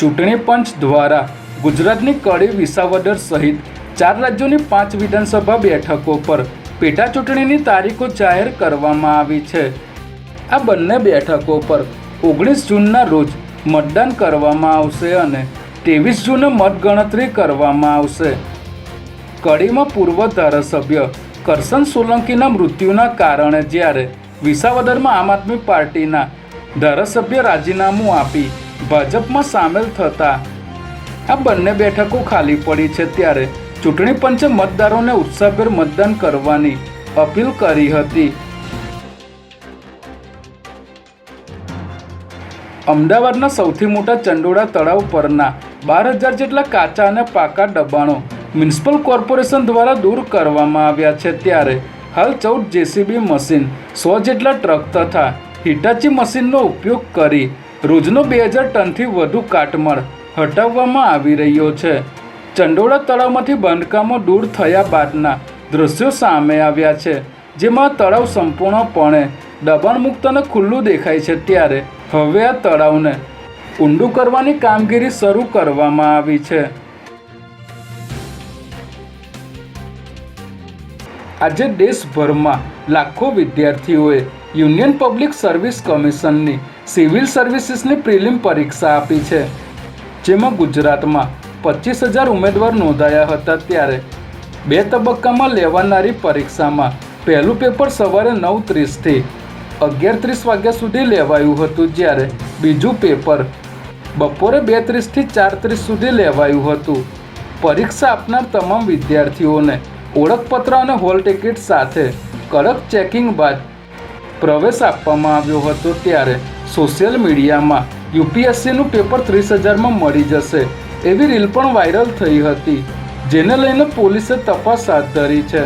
ચૂંટણી પંચ દ્વારા ગુજરાતની કડી વિસાવદર સહિત ચાર રાજ્યોની પાંચ વિધાનસભા બેઠકો પર પેટા ચૂંટણીની તારીખો જાહેર કરવામાં આવી છે. આ બંને બેઠકો પર ઓગણીસ જૂનના રોજ મતદાન કરવામાં આવશે અને ત્રેવીસ જૂને મતગણતરી કરવામાં આવશે. કડીમાં પૂર્વ ધારાસભ્ય કરશન સોલંકીના મૃત્યુના કારણે જ્યારે વિસાવદરમાં આમ આદમી પાર્ટીના ધારાસભ્ય રાજીનામું આપી ભાજપમાં સામેલ થતા આ બંને બેઠકો ખાલી પડી છે ત્યારે ચૂંટણી પંચે મતદારોને ઉત્સાહભેર મતદાન કરવાની અપીલ કરી હતી. અમદાવાદના સૌથી મોટા ચંડોળા તળાવ પરના બાર હજાર જેટલા કાચા અને પાકા દબાણો મ્યુનિસિપલ કોર્પોરેશન દ્વારા દૂર કરવામાં આવ્યા છે ત્યારે હાલ ચૌદ જેસીબી મશીન, સો જેટલા ટ્રક તથા હિટાચી મશીનનો ઉપયોગ કરી રોજનો બે હજાર ટનથી વધુ કાટમાળ હટાવવામાં આવી રહ્યો છે. ચંડોળા તળાવમાંથી બાંધકામો દૂર થયા બાદના દૃશ્યો સામે આવ્યા છે, જેમાં તળાવ સંપૂર્ણપણે દબાણમુક્ત અને ખુલ્લું દેખાય છે ત્યારે હવે આ તળાવને ઊંડું કરવાની કામગીરી શરૂ કરવામાં આવી છે. આજે દેશભરમાં લાખો વિદ્યાર્થીઓએ યુનિયન પબ્લિક સર્વિસ કમિશનની સિવિલ સર્વિસીસની પ્રિલિમ પરીક્ષા આપી છે, જેમાં ગુજરાતમાં પચીસ હજાર ઉમેદવાર નોંધાયા હતા ત્યારે બે તબક્કામાં લેવાનારી પરીક્ષામાં પહેલું પેપર સવારે નવ ત્રીસથી અગિયાર ત્રીસ વાગ્યા સુધી લેવાયું હતું, જ્યારે બીજું પેપર બપોરે બે ત્રીસથી ચાર ત્રીસ સુધી લેવાયું હતું. પરીક્ષા આપનાર તમામ વિદ્યાર્થીઓને ઓળખપત્ર અને હોલ ટિકિટ સાથે કડક ચેકિંગ બાદ પ્રવેશ આપવામાં આવ્યો હતો ત્યારે સોશિયલ મીડિયામાં યુપીએસસીનું પેપર ત્રીસ હજારમાં મળી જશે એવી રીલ પણ વાયરલ થઈ હતી, જેને લઈને પોલીસે તપાસ હાથ ધરી છે.